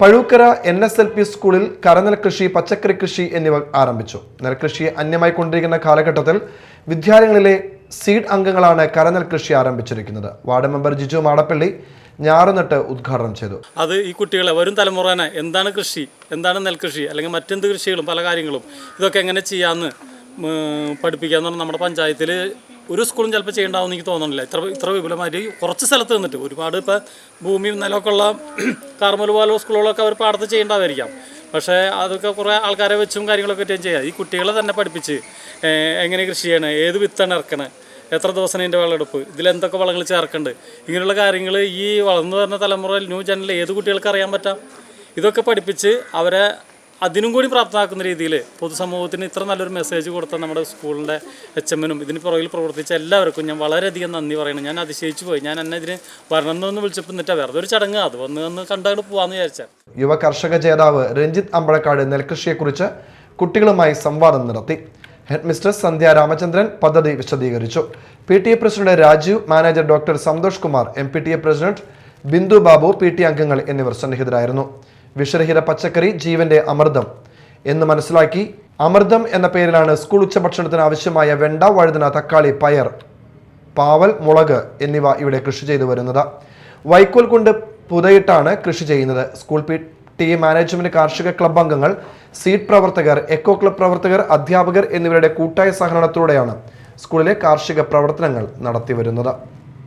Pazhookkara N S L P സ്കൂളിൽ കരനെൽ കൃഷി പച്ചക്കറി കൃഷി എന്നിവ ആരംഭിച്ചു. നെൽകൃഷിയെ അന്യമായി കൊണ്ടിരിക്കുന്ന കാലഘട്ടത്തിൽ വിദ്യാലയങ്ങളിലെ സീഡ് അംഗങ്ങളാണ് കരനെൽ കൃഷി ആരംഭിച്ചിരിക്കുന്നത്. വാർഡ് മെമ്പർ ജിജു മാടപ്പള്ളി ഞാറുനട്ട് ഉദ്ഘാടനം ചെയ്തു. അത് ഈ കുട്ടികളെ വരും തലമുറനെ എന്താണ് കൃഷി എന്താണ് നെൽകൃഷി അല്ലെങ്കിൽ മറ്റെന്ത് കൃഷികളും പല കാര്യങ്ങളും ഇതൊക്കെ എങ്ങനെ ചെയ്യാമെന്ന് പഠിപ്പിക്കുക പറഞ്ഞാൽ നമ്മുടെ പഞ്ചായത്തിൽ ഒരു സ്കൂളും ചിലപ്പോൾ ചെയ്യേണ്ടാവും എനിക്ക് തോന്നുന്നില്ല. ഇത്ര ഇത്ര വിപുലമായിട്ട് കുറച്ച് സ്ഥലത്ത് നിന്നിട്ട് ഒരുപാട് ഇപ്പോൾ ഭൂമിയും നിലമൊക്കെ ഉള്ള കാർമൽ പോലുള്ള സ്കൂളുകളൊക്കെ അവർ പാടത്ത് ചെയ്യേണ്ടതായിരിക്കാം പക്ഷേ അതൊക്കെ കുറേ ആൾക്കാരെ വെച്ചും കാര്യങ്ങളൊക്കെ ഇട്ടും ചെയ്യാം. ഈ കുട്ടികളെ തന്നെ പഠിപ്പിച്ച് എങ്ങനെ കൃഷി ചെയ്യണേ ഏത് വിത്താണ് ഇറക്കണേ എത്ര ദിവസം ഇതിന്റെ വിളവെടുപ്പ് ഇതിലെന്തൊക്കെ വളങ്ങൾ ചേർക്കുന്നുണ്ട് ഇങ്ങനെയുള്ള കാര്യങ്ങൾ ഈ വളർന്നു വരുന്ന തലമുറയിൽ ന്യൂ ജനറൽ ഏത് കുട്ടികൾക്ക് അറിയാൻ പറ്റാം? ഇതൊക്കെ പഠിപ്പിച്ച് അവരെ അതിനും കൂടി പ്രാപ്തമാക്കുന്ന രീതിയിൽ പൊതുസമൂഹത്തിന് ഇത്ര നല്ലൊരു മെസ്സേജ് കൊടുത്ത നമ്മുടെ സ്കൂളിന്റെ എച്ച് എമ്മിനും ഇതിന് പുറകിൽ പ്രവർത്തിച്ച എല്ലാവർക്കും ഞാൻ വളരെയധികം നന്ദി പറയണം ഞാൻ അതിശയിച്ചു പോയി. ഞാൻ എന്നെ ഇതിന് വരണമെന്ന് വിളിച്ചപ്പോൾ നിന്നിട്ട് വെറുതെ ഒരു ചടങ്ങ്. അത് വന്ന് വന്ന് കണ്ടാണ് പോകാമെന്ന് വിചാരിച്ചാൽ യുവ കർഷക ജേതാവ് രഞ്ജിത്ത് അമ്പഴക്കാട് നെൽകൃഷിയെക്കുറിച്ച് കുട്ടികളുമായി സംവാദം നടത്തി. ഹെഡ് സന്ധ്യ രാമചന്ദ്രൻ പദ്ധതി വിശദീകരിച്ചു. P T A president Rajeev manager doctor Santhosh Kumar M P T A president Bindu Babu P T അംഗങ്ങൾ എന്നിവർ സന്നിഹിതരായിരുന്നു. വിഷരഹിത പച്ചക്കറി ജീവന്റെ അമൃതം എന്ന് മനസ്സിലാക്കി അമൃതം എന്ന പേരിലാണ് സ്കൂൾ ഉച്ചഭക്ഷണത്തിന് ആവശ്യമായ വെണ്ട വഴുതന തക്കാളി പയർ പാവൽ മുളക് എന്നിവ ഇവിടെ കൃഷി ചെയ്തു വരുന്നത്. വൈക്കോൽ കൊണ്ട് പുതയിട്ടാണ് കൃഷി ചെയ്യുന്നത്. സ്കൂൾ പി ടി മാനേജ്മെന്റ് കാർഷിക ക്ലബ് അംഗങ്ങൾ സീഡ് പ്രവർത്തകർ എക്കോ ക്ലബ് പ്രവർത്തകർ അധ്യാപകർ എന്നിവരുടെ കൂട്ടായ സഹകരണത്തോടെയാണ് സ്കൂളിലെ കാർഷിക പ്രവർത്തനങ്ങൾ നടത്തിവരുന്നത്